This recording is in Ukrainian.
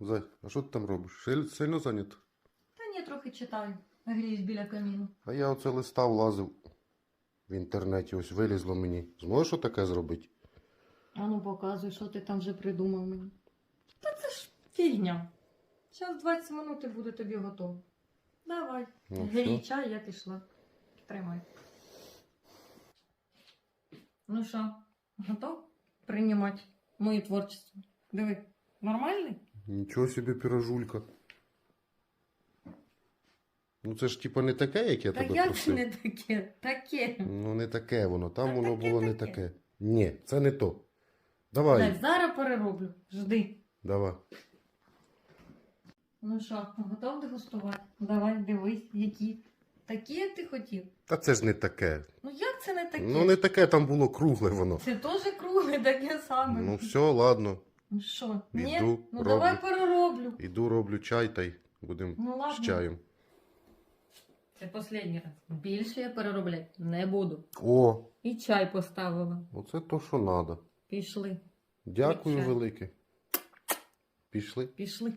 Зай, а що ти там робиш? Сильно зайнято? Та ні, трохи читаю. Гріюсь біля каміну. А я оце листав, лазив в інтернеті, ось вилізло мені. Зможеш отаке зробити? А ну показуй, що ти там вже придумав мені. Та це ж фігня. Зараз 20 минут і буде тобі готово. Давай. Ну, Грій чай, я пішла. Тримай. Ну що, готов приймати моє творчество? Диви, нормальний? Нічого собі пірожулька. Ну це ж типа не таке, як я Так тебе як просив. не таке? Таке. Ну не таке воно, там Та воно таке, було не таке. таке. Ні, це не то. Давай, Так, зараз перероблю. Жди. давай. Ну що, готов дегустувати? Давай, дивись, які. Такі, як ти хотів. Та це ж не таке. Ну як це не таке? Ну не таке, там було кругле воно. Це теж кругле таке саме. Ну все, ладно. Ну що? Ні? Іду, ну роблю. давай перероблю. Іду роблю чай та й будемо Ну ладно. з чаєм. Це останній раз. Більше я переробляти не буду. О, І чай поставила. оце то, що треба. Пішли. Дякую велике. Пішли. Пішли.